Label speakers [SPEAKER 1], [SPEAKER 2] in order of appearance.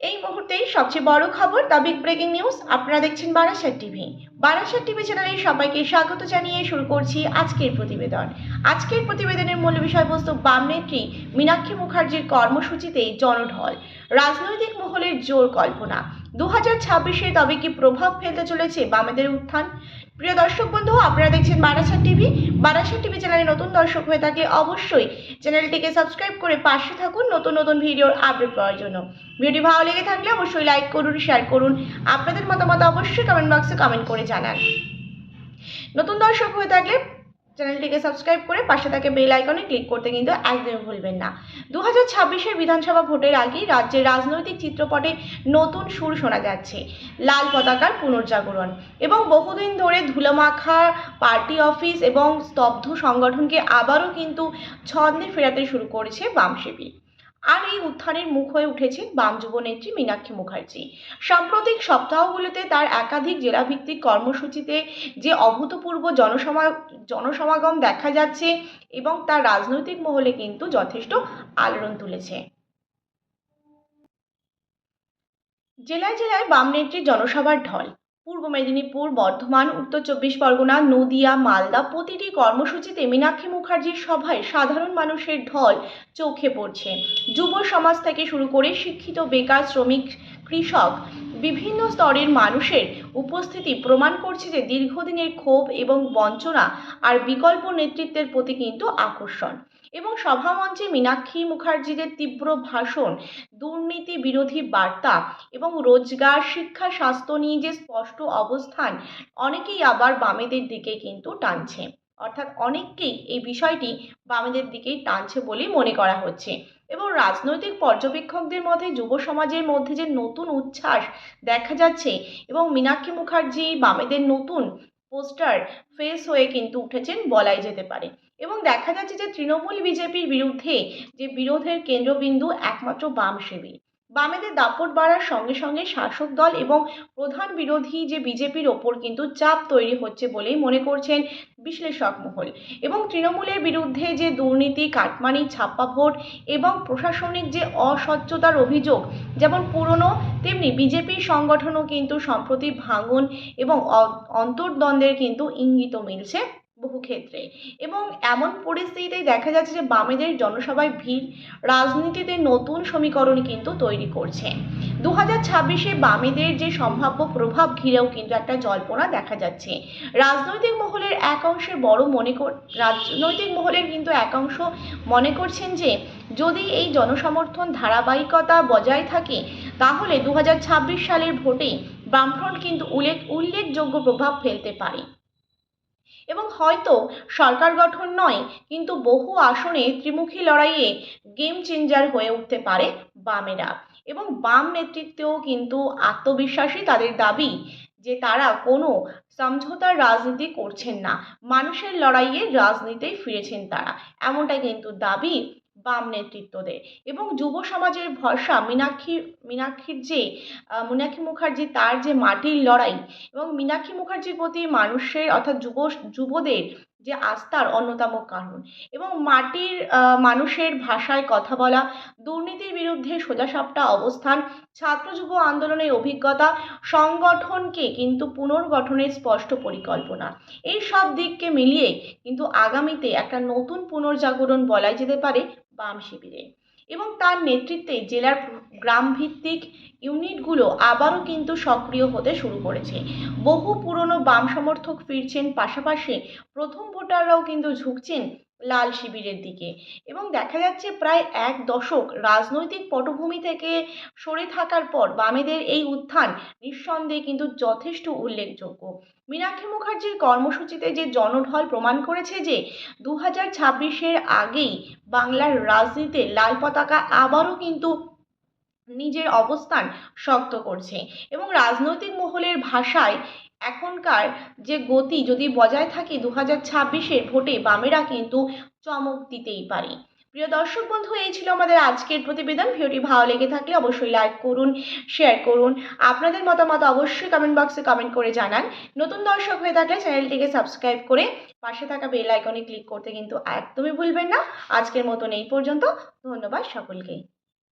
[SPEAKER 1] এই মুহূর্তেই সবচেয়ে বড় খবর দ্য বিগ ব্রেকিং নিউজ। আপনারা দেখছেন বারাসাত টিভি। বারাসাত টিভি চ্যানেলে সবাইকে স্বাগত জানিয়ে শুরু করছি আজকের প্রতিবেদন। আজকের প্রতিবেদনের মূল বিষয়বস্তু বাম নেত্রী মীনাক্ষী মুখার্জির কর্মসূচিতে জনঢল। রাজনৈতিক মহলের জোর কল্পনা। দু হাজার ছাব্বিশে তবে কি প্রভাব ফেলতে চলেছে বামেদের উত্থান? প্রিয় দর্শক বন্ধু, আপনারা দেখছেন বারাসাত টিভি। বারাসাত টিভি চ্যানেলে নতুন দর্শক হয়ে থাকে অবশ্যই চ্যানেলটিকে সাবস্ক্রাইব করে পাশে থাকুন নতুন নতুন ভিডিওর আপডেট পাওয়ার জন্য। ভিডিও ভালো লেগে থাকলে অবশ্যই লাইক করুন শেয়ার করুন। আপনাদের মতামত অবশ্যই কমেন্ট বক্সে কমেন্ট করে জানান। নতুন দর্শক হয়ে থাকলে চ্যানেলটিকে সাবস্ক্রাইব করে পাশে থাকে বেল আইকনে ক্লিক করতে কিন্তু একদমই ভুলবেন না। দু হাজার ছাব্বিশের বিধানসভা ভোটের আগেই রাজ্যের রাজনৈতিক চিত্রপটে নতুন সুর শোনা যাচ্ছে, লাল পতাকার পুনর্জাগরণ এবং বহুদিন ধরে ধুলোমাখা, পার্টি অফিস এবং স্তব্ধ সংগঠনকে আবারও কিন্তু ছন্দে ফেরাতে শুরু করেছে বাম শিবির আর এই উত্থানের মুখ হয়ে উঠেছে বাম যুব নেত্রী মীনাক্ষী মুখার্জি। সাম্প্রতিক সপ্তাহগুলোতে তার একাধিক জেলাভিত্তিক কর্মসূচিতে যে অভূতপূর্ব জনসমা, জনসমাগম দেখা যাচ্ছে এবং তার রাজনৈতিক মহলে কিন্তু যথেষ্ট আলোড়ন তুলেছে। জেলায় জেলায় বাম নেত্রীর জনসভার ঢল পূর্ব মেদিনীপুর, বর্ধমান, উত্তর চব্বিশ পরগনা, নদিয়া, মালদা প্রতিটি কর্মসূচিতে মীনাক্ষী মুখার্জির সভায় সাধারণ মানুষের ঢল চোখে পড়ছে। যুব সমাজ থেকে শুরু করে শিক্ষিত, বেকার, শ্রমিক কৃষক বিভিন্ন স্তরের মানুষের উপস্থিতি প্রমাণ করছে যে দীর্ঘদিনের ক্ষোভ এবং বঞ্চনা আর বিকল্প নেতৃত্বের প্রতি কিন্তু আকর্ষণ। এবং সভামঞ্চে মীনাক্ষী মুখার্জিদের তীব্র ভাষণ, দুর্নীতি বিরোধী বার্তা এবং রোজগার, শিক্ষা, স্বাস্থ্য নিয়ে যে স্পষ্ট অবস্থান অনেকেই আবার বামেদের দিকে কিন্তু টানছে। অর্থাৎ অনেককেই এই বিষয়টি বামেদের দিকেই টানছে বলেই মনে করা হচ্ছে। এবং রাজনৈতিক পর্যবেক্ষকদের মধ্যে যুব সমাজের মধ্যে যে নতুন উচ্ছ্বাস দেখা যাচ্ছে এবং মীনাক্ষী মুখার্জি বামেদের নতুন পোস্টার ফেস হয়ে কিন্তু উঠেছেন বলাই যেতে পারে। এবং দেখা যাচ্ছে যে তৃণমূল বিজেপির বিরুদ্ধে যে বিরোধের কেন্দ্রবিন্দু একমাত্র বাম শিবির। বামেদের দাপট বাড়ার সঙ্গে সঙ্গে শাসক দল এবং প্রধান বিরোধী যে বিজেপির ওপর কিন্তু চাপ তৈরি হচ্ছে বলেই মনে করছেন বিশ্লেষক মহল এবং তৃণমূলের বিরুদ্ধে যে দুর্নীতি, কাটমানি, ছাপ্পা ভোট এবং প্রশাসনিক যে অস্বচ্ছতার অভিযোগ, যেমন পুরনো, তেমনি বিজেপি সংগঠনও কিন্তু সম্প্রতি ভাঙন এবং অন্তর্দ্বন্দ্বের কিন্তু ইঙ্গিত মিলছে। বহু ক্ষেত্রে। এবং এমন পরিস্থিতিতে দেখা যাচ্ছে যে বামেদের জনসভায় ভিড়, রাজনীতিতে নতুন সমীকরণ কিন্তু তৈরি করছে। দু হাজার ছাব্বিশে বামেদের যে সম্ভাব্য প্রভাব ঘিরেও কিন্তু একটা জল্পনা দেখা যাচ্ছে। রাজনৈতিক মহলের এক অংশের বড় মনে কর, রাজনৈতিক মহলের কিন্তু এক অংশ মনে করছেন যে, যদি এই জনসমর্থন ধারাবাহিকতা বজায় থাকে, তাহলে দু হাজার ছাব্বিশ সালের ভোটে বামফ্রন্ট কিন্তু উল্লেখ উল্লেখযোগ্য প্রভাব ফেলতে পারে। এবং হয়তো সরকার গঠন নয়, কিন্তু বহু আসনে ত্রিমুখী লড়াইয়ে গেম চেঞ্জার হয়ে উঠতে পারে বামেরা। এবং বাম নেতৃত্বেও কিন্তু আত্মবিশ্বাসী তাদের দাবি যে তারা কোনো সমঝোতার রাজনীতি করছেন না। মানুষের লড়াইয়ে রাজনীতি ফিরেছেন তারা। এমনটাই কিন্তু দাবি বাম নেতৃত্ব দেয়। এবং যুব সমাজের ভরসা মীনাক্ষী, মীনাক্ষীর যে মীনাক্ষী মুখার্জি তার যে মাটির লড়াই এবং মীনাক্ষী মুখার্জির প্রতি মানুষের অর্থাৎ যুব, যুবদের যে আস্থার অন্যতম কারণ। এবং মাটির মানুষের ভাষায় কথা বলা, দুর্নীতির বিরুদ্ধে সোজাসাপটা অবস্থান, ছাত্র যুব আন্দোলনের অভিজ্ঞতা, সংগঠনকে কিন্তু পুনর্গঠনের স্পষ্ট পরিকল্পনা। এই সব দিককে মিলিয়ে কিন্তু আগামীতে একটা নতুন পুনর্জাগরণ বলাই যেতে পারে বাম শিবিরে। এবং তার নেতৃত্বে জেলার গ্রামভিত্তিক ইউনিটগুলো আবারও কিন্তু সক্রিয় হতে শুরু করেছে। বহু পুরনো বাম সমর্থক ফিরছেন, পাশাপাশি প্রথম ভোটাররাও কিন্তু ঝুঁকছেন লাল শিবিরের দিকে। এবং দেখা যাচ্ছে প্রায় এক দশক রাজনৈতিক পটভূমি থেকে সরে থাকার পর বামেদের এই উত্থান নিঃসন্দেহে কিন্তু যথেষ্ট উল্লেখযোগ্য। মীনাক্ষী মুখার্জির কর্মসূচিতে যে জনঢল প্রমাণ করেছে যে দু হাজার ছাব্বিশের আগেই বাংলার রাজনীতিতে লাল পতাকা আবারও কিন্তু নিজের অবস্থান শক্ত করছে। এবং রাজনৈতিক মহলের ভাষায় এখনকার যে গতি যদি বজায় থাকে দু হাজার ছাব্বিশের ভোটে বামেরা কিন্তু চমক দিতেই পারে। প্রিয় দর্শক বন্ধু, এই ছিল আমাদের আজকের প্রতিবেদন। ভিডিওটি ভালো লেগে থাকলে অবশ্যই লাইক করুন শেয়ার করুন। আপনাদের মতামত অবশ্যই কমেন্ট বক্সে কমেন্ট করে জানান। নতুন দর্শক হয়ে থাকলে চ্যানেলটিকে সাবস্ক্রাইব করে পাশে থাকা বেল আইকনে ক্লিক করতে কিন্তু একদমই ভুলবেন না। আজকের মতন এই পর্যন্ত। ধন্যবাদ সকলকেই